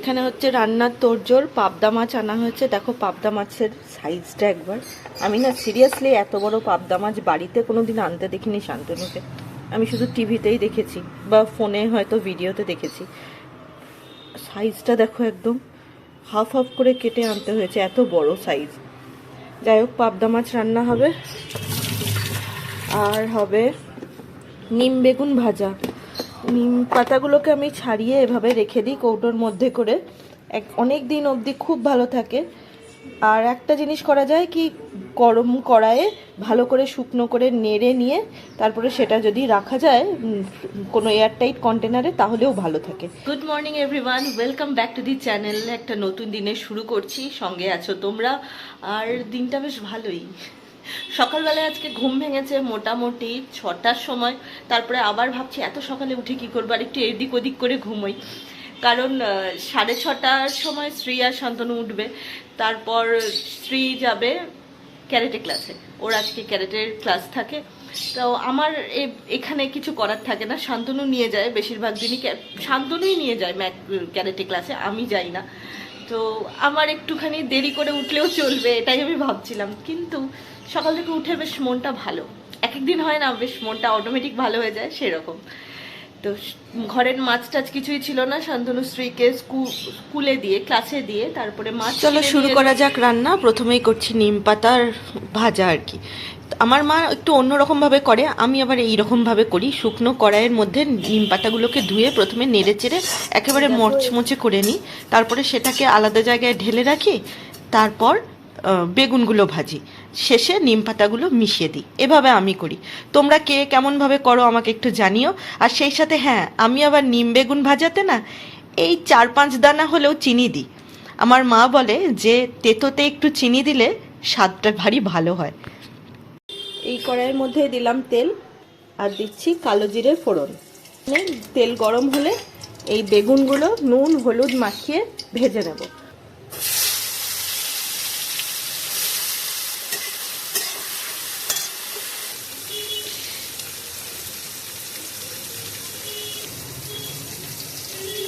এখানে হচ্ছে রান্নার তোরজোর পাবদা মাছ আনা হয়েছে। দেখো পাবদা মাছের সাইজটা একবার। আমি না সিরিয়াসলি এত বড় পাবদা মাছ বাড়িতে কোনো দিন আনতে দেখিনি শান্তনুকে। আমি শুধু টিভিতেই দেখেছি বা ফোনে হয়তো ভিডিওতে দেখেছি। সাইজটা দেখো একদম হাফ হাফ করে কেটে আনতে হয়েছে, এত বড় সাইজ যাই হোক, পাবদা মাছ রান্না হবে। আর হবে নিম বেগুন ভাজা। পাতাগুলোকে আমি ছাড়িয়ে এভাবে রেখে দিই কৌটোর মধ্যে করে। এক, অনেক দিন অবধি খুব ভালো থাকে। আর একটা জিনিস করা যায় কি, গরম কড়াইয়ে ভালো করে শুকনো করে নেড়ে নিয়ে তারপরে সেটা যদি রাখা যায় কোনো এয়ারটাইট কন্টেনারে তাহলেও ভালো থাকে। Good morning everyone welcome back to the channel একটা নতুন দিনে শুরু করছি। সঙ্গে আছো তোমরা। আর দিনটা বেশ ভালোই। সকালবেলায় আজকে ঘুম ভেঙেছে মোটামুটি ছটার সময়। তারপরে আবার ভাবছি, এত সকালে উঠে কি করব? আর একটু এদিক ওদিক করে ঘুমোই। কারণ সাড়ে ছটার সময় শ্রী আর শান্তনু উঠবে। তারপর শ্রী যাবে ক্যারেটে ক্লাসে। ওর আজকে ক্যারেটের ক্লাস থাকে। তো আমার এখানে কিছু করার থাকে না। শান্তনু নিয়ে যায় বেশিরভাগ দিনই। শান্তনুই নিয়ে যায় ম্যাক, ক্যারেটে ক্লাসে। আমি যাই না। তো আমার একটুখানি দেরি করে উঠলেও চলবে, এটাই আমি ভাবছিলাম। কিন্তু সকাল থেকে উঠে বেশ মনটা ভালো। এক এক দিন হয় না বেশ মনটা অটোমেটিক ভালো হয়ে যায় সেরকম। তো ঘরের মাছ টাছ কিছুই ছিল না শান্তনু স্ত্রীকে স্কু- স্কুলে দিয়ে ক্লাসে দিয়ে তারপরে মাছ চলো শুরু করা যাক রান্না। প্রথমেই করছি নিম পাতার ভাজা আর কি। আমার মা একটু অন্যরকম ভাবে করে আমি আবার এই রকম ভাবে করি। শুকনো কড়াইয়ের মধ্যে নিম পাতাগুলোকে ধুয়ে প্রথমে নেড়ে চেড়ে একেবারে মচমচে করে নিই। তারপরে সেটাকে আলাদা জায়গায় ঢেলে রাখি। তারপর বেগুনগুলো ভাজি। শেষে নিম পাতাগুলো মিশিয়ে দিই। এভাবে আমি করি। তোমরা কে কেমনভাবে করো আমাকে একটু জানিও। আর সেই সাথে হ্যাঁ আমি আবার নিম বেগুন ভাজাতে না, এই চার পাঁচ দানা হলেও চিনি দিই। আমার মা বলে যে, তেতোতে একটু চিনি দিলে স্বাদটা ভারী ভালো হয়। এই কড়াইয়ের মধ্যে দিলাম তেল, আর দিচ্ছি কালো জিরে ফোড়ন। তেল গরম হলে এই বেগুনগুলো নুন, হলুদ মাখিয়ে ভেজে নেব।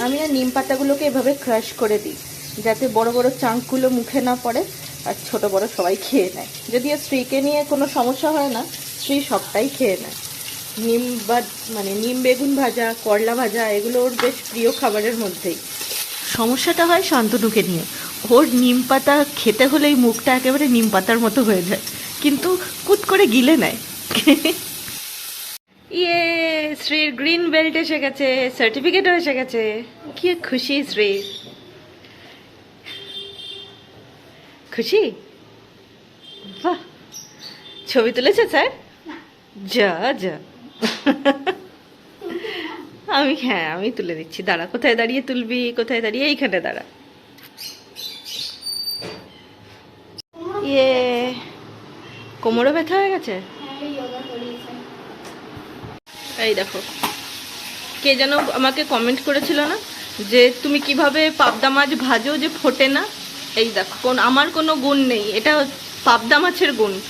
আমি না নিম পাতাগুলোকে এভাবে ক্রাশ করে দিই যাতে বড় বড় চাঙ্কগুলো মুখে না পড়ে আর ছোট বড় সবাই খেয়ে নেয়। যদিও স্ত্রীকে নিয়ে কোনো সমস্যা হয় না স্ত্রী সবটাই খেয়ে নেয়। নিম বা মানে নিম বেগুন ভাজা করলা ভাজা এগুলো ওর বেশ প্রিয় খাবারের মধ্যেই। সমস্যাটা হয় শান্তনুকে নিয়ে। ওর নিম পাতা খেতে হলেই মুখটা একেবারে নিম পাতার মতো হয়ে যায় কিন্তু কুত করে গিলে নেয়। ইয়ে! শ্রীর গ্রিন বেল্ট এসে গেছে সার্টিফিকেটও এসে গেছে। কি খুশি শ্রী খুশি? বাহ। ছবি তুলেছে স্যার? যা যা। আমি হ্যাঁ আমি তুলে দিচ্ছি। দাঁড়া কোথায় দাঁড়িয়ে তুলবি? কোথায় দাঁড়িয়ে? এইখানে দাঁড়া। ইয়ে কোমরও ব্যথা হয়ে গেছে? এই দেখো। কে যেন আমাকে কমেন্ট করেছিল না? যে তুমি কীভাবে পাবদা মাছ ভাজো যে ফোটে না? এই দেখো, কোন আমার কোনো গুণ নেই। এটা পাবদা মাছের গুণ।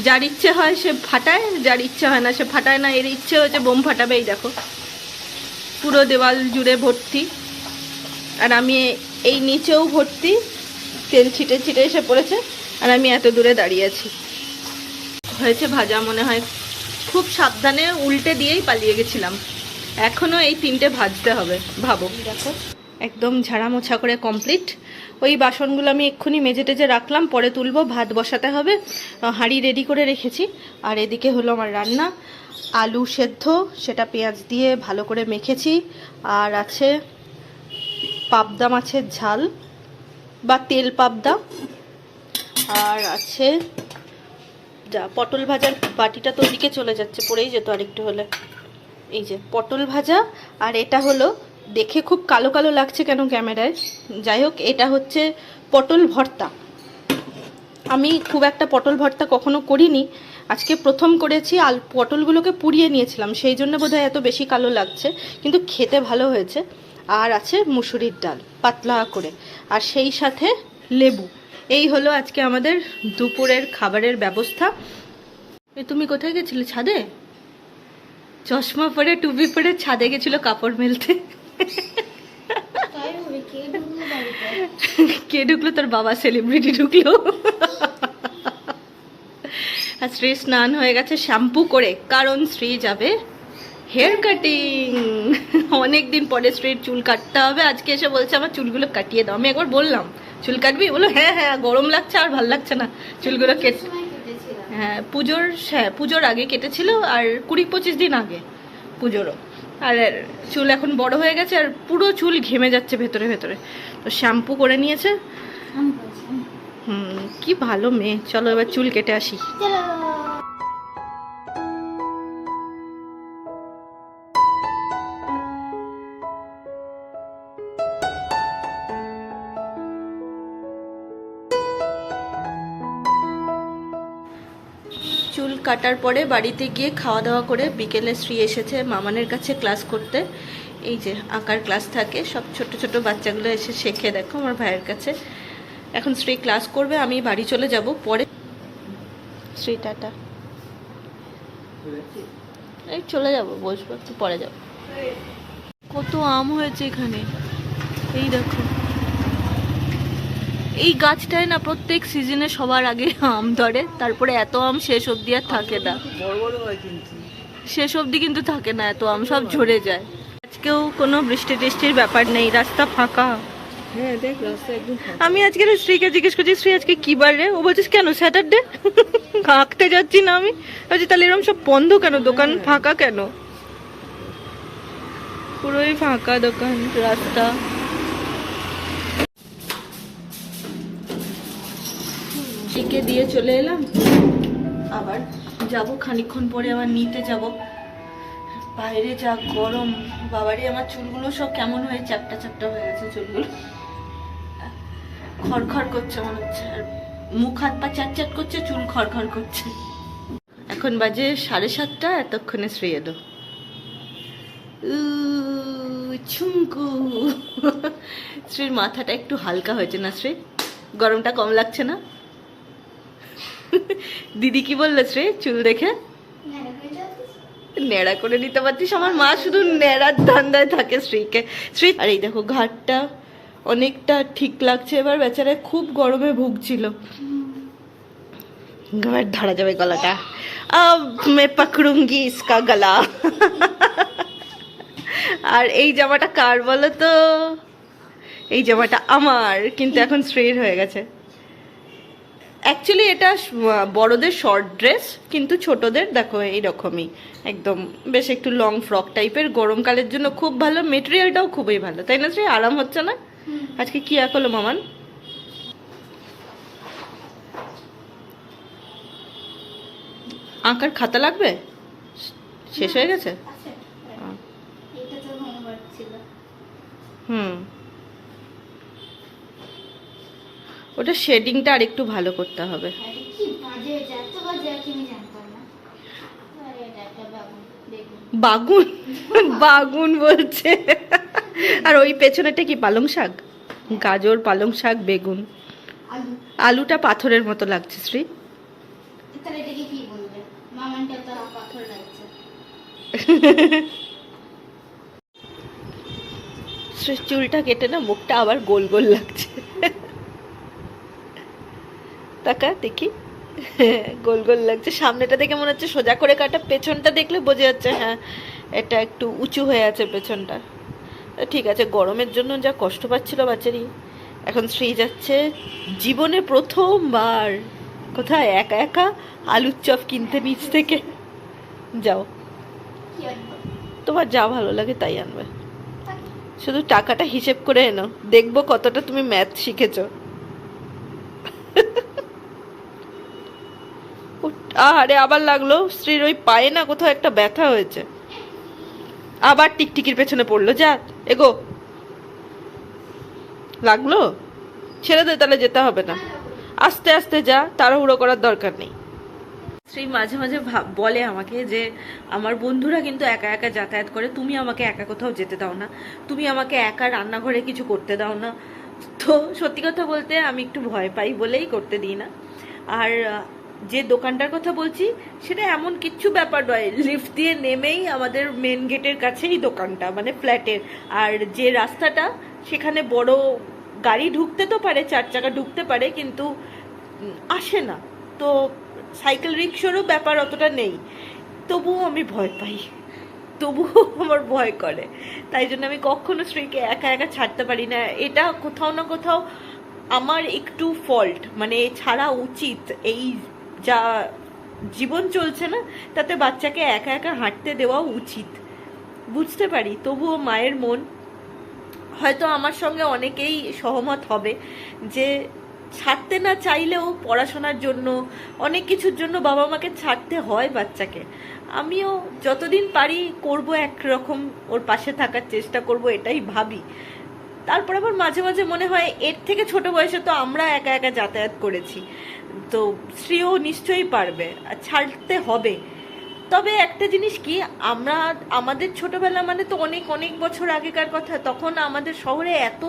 যার ইচ্ছে হয় সে ফাটায়, যার ইচ্ছে হয় না সে ফাটায় না। এর ইচ্ছে হয়েছে বোম ফাটাবে, এই দেখো। পুরো দেওয়াল জুড়ে ভর্তি। আর আমি এই নিচেও ভর্তি। তেল ছিটে ছিটে এসে পড়েছে। আর আমি এত দূরে দাঁড়িয়ে আছি। হয়েছে ভাজা, মনে হয় খুব সাবধানে উল্টে দিয়েই পালিয়ে গেছিলাম। এখনও এই তিনটে ভাজতে হবে ভাবো। দেখো। একদম ঝাড়া মোছা করে কমপ্লিট ওই বাসনগুলো আমি এক্ষুনি মেজে টেজে রাখলাম পরে তুলবো ভাত বসাতে হবে হাঁড়ি রেডি করে রেখেছি। আর এদিকে হলো আমার রান্না। আলু সেদ্ধ সেটা পেঁয়াজ দিয়ে ভালো করে মেখেছি। আর আছে পাবদা মাছের ঝাল বা তেল পাবদা। আর আছে যা, পটল ভাজার বাটিটা তো ওদিকে চলে যাচ্ছে, পড়েই যেত আরেকটু হলে। এই যে, পটল ভাজা, আর এটা হলো, দেখে খুব কালো কালো লাগছে কেন ক্যামেরায়? যাই হোক, এটা হচ্ছে পটল ভর্তা। আমি খুব একটা পটল ভর্তা কখনো করিনি। আজকে প্রথম করেছি, আল, পটলগুলোকে পুড়িয়ে নিয়েছিলাম, সেই জন্য বোধহয় এত বেশি কালো লাগছে, কিন্তু খেতে ভালো হয়েছে। আর আছে মুসুরির ডাল, পাতলা করে। আর সেই সাথে লেবু। এই হলো আজকে আমাদের দুপুরের খাবারের ব্যবস্থা। তুমি কোথায় গেছিলে ছাদে? চশমা পরে টুপি পরে ছাদে গেছিল কাপড় মেলতে। কে ঢুকলো তোর বাবা সেলিব্রিটি ঢুকলো। আর শ্রী স্নান হয়ে গেছে শ্যাম্পু করে কারণ শ্রী যাবে হেয়ার কাটিং অনেক দিন পরে স্ত্রীর চুল কাটতে হবে আজকে এসে বলছে আমার চুলগুলো কাটিয়ে দাও। আমি একবার বললাম চুল কাটবি? বলো হ্যাঁ হ্যাঁ গরম লাগছে আর ভালো লাগছে না। চুলগুলো কেটে হ্যাঁ পুজোর হ্যাঁ পুজোর আগে কেটেছিল আর কুড়ি পঁচিশ দিন আগে পুজোরও। আর চুল এখন বড় হয়ে গেছে আর পুরো চুল ঘেমে যাচ্ছে ভেতরে ভেতরে। তো শ্যাম্পু করে নিয়েছে। হুম কি ভালো মেয়ে। চলো এবার চুল কেটে আসি। চলো কাটার পরে বাড়িতে গিয়ে খাওয়া দাওয়া করে বিকেলে শ্রী এসেছে মামানের কাছে ক্লাস করতে। এই যে আঁকার ক্লাস থাকে, সব ছোট ছোট বাচ্চাগুলো এসে শেখে দেখো আমার ভাইয়ের কাছে। এখন শ্রী ক্লাস করবে, আমি বাড়ি চলে যাব, পরে শ্রী টাটা। এই চলে যাব, বসবো, একটু পরে যাব। কত আম হয়েছে এখানে। এই দেখো। এই গাছটায় না প্রত্যেক সিজনে সবার আগে আম ধরে তারপরে এত আম শেষ অবধি আর থাকে না। হয় শেষ অবধি কিন্তু থাকে না এত আম সব ঝরে যায়। আজকেও কোনো বৃষ্টি টিষ্টির ব্যাপার নেই রাস্তা ফাঁকা। হ্যাঁ। আমি আজকে শ্রীকে জিজ্ঞেস করছি শ্রী আজকে কি বার রে? ও বলছিস কেন স্যাটারডে আঁকতে যাচ্ছি না আমি। বলছি তাহলে এরকম সব বন্ধ কেন? দোকান ফাঁকা কেন? পুরোই ফাঁকা দোকান রাস্তা। শ্রীকে দিয়ে চলে এলাম। আবার যাব খানিকক্ষণ পরে আবার নিতে যাব। বাইরে যা গরম বাবারই আমার চুলগুলো সব কেমন হয়ে চ্যাপটা চ্যাপটা হয়ে গেছে চুলগুলো। খড়খড় করছে মনে হচ্ছে। আর মুখ হাত পা চ্যাট চ্যাট করছে চুল খড়খড় করছে। এখন বাজে সাড়ে সাতটা এতক্ষণে শ্রী দো উ, ছুঙ্কু শ্রীর মাথাটা একটু হালকা হয়েছে না শ্রী? গরমটা কম লাগছে না? দিদি কি বলল শ্রী? চুল দেখে? ন্যাড়া করে নিতে পারছিস আমার মা শুধু ন্যাড়ার ধান্দায় থাকে শ্রীকে। শ্রী, আর এই দেখো, ঘাটটা অনেকটা ঠিক লাগছে। এবার বেচারায় খুব গরমে ভুগছিল। এবার ধরা যাবে গলাটা। মে পাকড়ুঙ্গি ইসকা গলা। আর এই জামাটা কার বলো তো? এই জামাটা আমার, কিন্তু এখন স্ট্রেট হয়ে গেছে। অ্যাকচুয়ালি এটা বড়দের শর্ট ড্রেস কিন্তু ছোটদের দেখো এইরকমই। একদম বেশ একটু লং ফ্রক টাইপের গরমকালের জন্য খুব ভালো মেটেরিয়ালটাও খুবই ভালো। তাই না শ্রী? আরাম হচ্ছে না। আজকে কি আঁকলো মামান? আঁকার খাতা লাগবে? শেষ হয়ে গেছে? হুম। ওটা শেডিংটা আর একটু ভালো করতে হবে। বাগুন বাগুন? বলছে। আর ওই পেছনেটা কি পালং শাক? গাজর পালং শাক বেগুন। আলুটা পাথরের মতো লাগছে। শ্রী চুলটা কেটে না মুখটা আবার গোল গোল লাগছে। তাকা দেখি। গোল গোল লাগছে। সামনেটা দেখে মনে হচ্ছে সোজা করে কাটা, পেছনটা দেখলে বোঝা যাচ্ছে হ্যাঁ এটা একটু উঁচু হয়ে আছে পেছনটা। ঠিক আছে, গরমের জন্য যা কষ্ট পাচ্ছিল বাচ্চারই এখন শ্রী যাচ্ছে জীবনে প্রথমবার। কোথায়? একা একা আলুর চপ কিনতে নিচ থেকে। যাও। তোমার যা ভালো লাগে তাই আনবে। শুধু টাকাটা হিসেব করে এনো। দেখব কতটা তুমি ম্যাথ শিখেছো। আরে আবার লাগল। স্ত্রীর ওই পায়ে না কোথাও একটা ব্যথা হয়েছে। আবার টিকটিকির পেছনে পড়ল। যা, এগো। লাগল? ছেড়ে দে, তাহলে যেতে হবে না। আস্তে আস্তে যা, তাড়াহুড়ো করার দরকার নেই। শ্রী মাঝে মাঝে বলে আমাকে যে, আমার বন্ধুরা কিন্তু একা একা যাতায়াত করে। তুমি আমাকে একা কোথাও যেতে দাও না। তুমি আমাকে একা রান্নাঘরে কিছু করতে দাও না। তো সত্যি কথা বলতে আমি একটু ভয় পাই বলেই করতে দিই না। আর যে দোকানটার কথা বলছি, সেটা এমন কিচ্ছু ব্যাপার নয়। লিফট দিয়ে নেমেই আমাদের মেন গেটের কাছেই দোকানটা মানে ফ্ল্যাটের আর যে রাস্তাটা, সেখানে বড় গাড়ি ঢুকতে তো পারে, চার চাকা ঢুকতে পারে, কিন্তু আসে না। তো সাইকেল রিক্সারও ব্যাপার অতটা নেই। তবুও আমি ভয় পাই। তবুও আমার ভয় করে। তাই জন্য আমি কখনো স্ত্রীকে একা একা ছাড়তে পারি না। এটা কোথাও না কোথাও আমার একটু ফল্ট মানে ছাড়া উচিত এই যা জীবন চলছে না, তাতে বাচ্চাকে একা একা হাঁটতে দেওয়া উচিত। বুঝতে পারি, তবুও মায়ের মন হয়তো আমার সঙ্গে অনেকেই সহমত হবে যে ছাড়তে না চাইলেও পড়াশোনার জন্য, অনেক কিছুর জন্য বাবা মাকে ছাড়তে হয় বাচ্চাকে। আমিও যতদিন পারি করব একরকম, ওর পাশে থাকার চেষ্টা করব, এটাই ভাবি। তারপর আবার মাঝে মাঝে মনে হয় এর থেকে ছোট বয়সে তো আমরা একা একা যাতায়াত করেছি। তো স্ত্রীও নিশ্চয়ই পারবে ছাড়তে হবে। তবে একটা জিনিস কি, আমরা, আমাদের ছোটবেলা মানে তো অনেক অনেক বছর আগেকার কথা, তখন আমাদের শহরে এত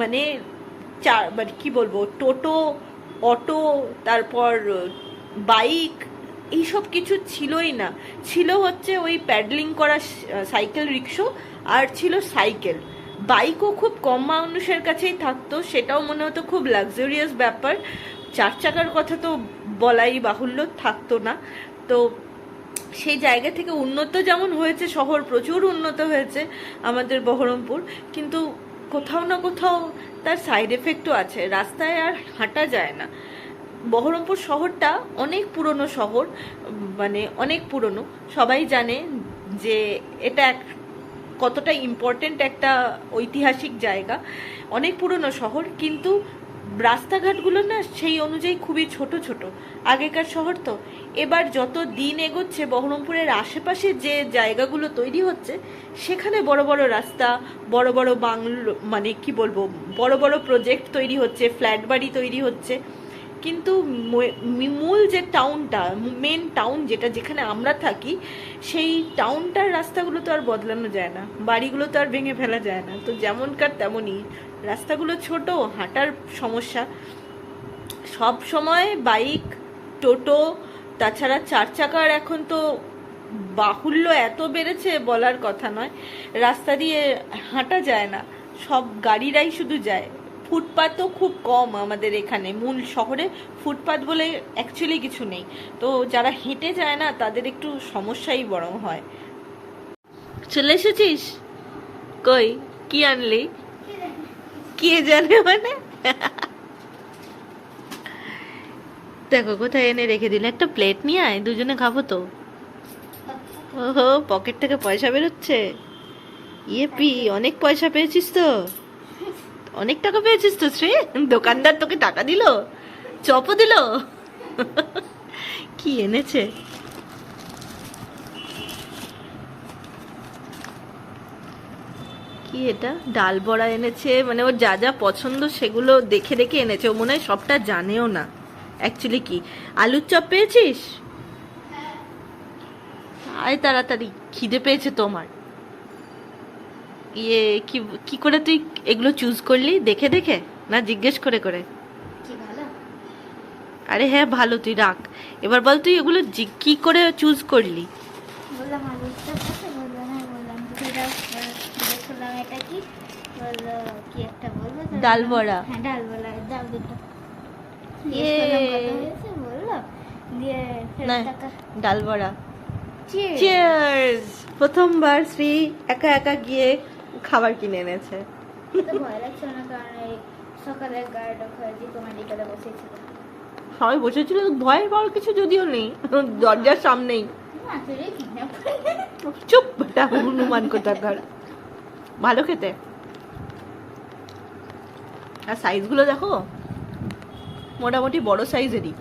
মানে চার মানে কি বলব, টোটো, অটো, তারপর, বাইক, এইসব কিছু ছিলই না। ছিল হচ্ছে ওই প্যাডলিং করা, সাইকেল রিক্সো, আর ছিল সাইকেল। বাইকও খুব কম মানুষের কাছেই থাকতো, সেটাও মনে হতো খুব লাক্সারিয়াস ব্যাপার। চার চাকার কথা তো বলাই বাহুল্য, থাকতো না। তো সেই জায়গা থেকে উন্নত যেমন হয়েছে, শহর প্রচুর উন্নত হয়েছে আমাদের বহরমপুর, কিন্তু কোথাও না কোথাও তার সাইড এফেক্টও আছে। রাস্তায় আর হাঁটা যায় না। বহরমপুর শহরটা অনেক পুরনো শহর মানে অনেক পুরনো। সবাই জানে যে এটা এক কতটা ইম্পর্ট্যান্ট একটা ঐতিহাসিক জায়গা। অনেক পুরনো শহর, কিন্তু রাস্তাঘাটগুলো না সেই অনুযায়ী খুবই ছোট ছোট। আগেকার শহর তো। এবার যত দিন এগোচ্ছে, বহরমপুরের আশেপাশে যে জায়গাগুলো তৈরি হচ্ছে, সেখানে বড় বড় রাস্তা, বড় বড় বাংলো মানে কি বলব, বড় বড় প্রজেক্ট তৈরি হচ্ছে ফ্ল্যাট বাড়ি তৈরি হচ্ছে। কিন্তু মূল যে টাউনটা মেন টাউন যেটা যেখানে আমরা থাকি, সেই টাউনটার রাস্তাগুলো তো আর বদলানো যায় না। বাড়িগুলো তো আর ভেঙে ফেলা যায় না। তো যেমনকার তেমনই রাস্তাগুলো ছোট, হাঁটার সমস্যা। সব সময় বাইক টোটো, তাছাড়া চার চাকার এখন তো বাহুল্য এত বেড়েছে বলার কথা নয়। রাস্তা দিয়ে হাঁটা যায় না। সব গাড়িরাই শুধু যায়। ফুটপাতও খুব কম আমাদের এখানে। মূল শহরে ফুটপাত বলে অ্যাকচুয়ালি কিছু নেই। তো যারা হেঁটে যায় না, তাদের একটু সমস্যাই বরং হয়। চলে এসেছিস? কই? কি আনলি? কে জানে মানে? দেখো, কোথায় এনে রেখে দিলে? একটা প্লেট নিয়ে আয়, দুজনে খাব তো। ওহো পকেট থেকে পয়সা বেরোচ্ছে? ইয়ে পি, অনেক পয়সা পেয়েছিস তো। অনেক টাকা পেয়েছিস তো শ্রী? দোকানদার তোকে টাকা দিল? চপও দিল? কি এনেছে? কি এটা? ডাল বড়া এনেছে মানে ওর যা যা পছন্দ সেগুলো দেখে দেখে এনেছে। ও মনে হয় সবটা জানেও না। অ্যাকচুয়ালি কি? আলুর চপ পেয়েছিস? আয় তাড়াতাড়ি খিদে পেয়েছে তোমার। ইয়ে কি কি করে তুই এগুলো চুজ করলি? দেখে দেখে? না জিজ্ঞেস করে করে? আরে হ্যাঁ ভালো তুই রাখ। এবার বল তুই এগুলো কি করে চুজ করলি? বললাম হ্যাঁ বললাম। এটা কি? বলল কি একটা বলব ডাল বড়া। হ্যাঁ ডাল বড়া ডাল দুটো। ইয়ে। ডাল বড়া। প্রথমবার শ্রী একা একা গিয়ে খাবার কিনে এনেছে। সবাই বসেছিল ভয় পাওয়ার কিছু যদিও নেই দরজার সামনেই। চুপ হনুমান কোথাকার। ভালো খেতে। আর সাইজগুলো দেখো মোটামুটি বড় সাইজেরই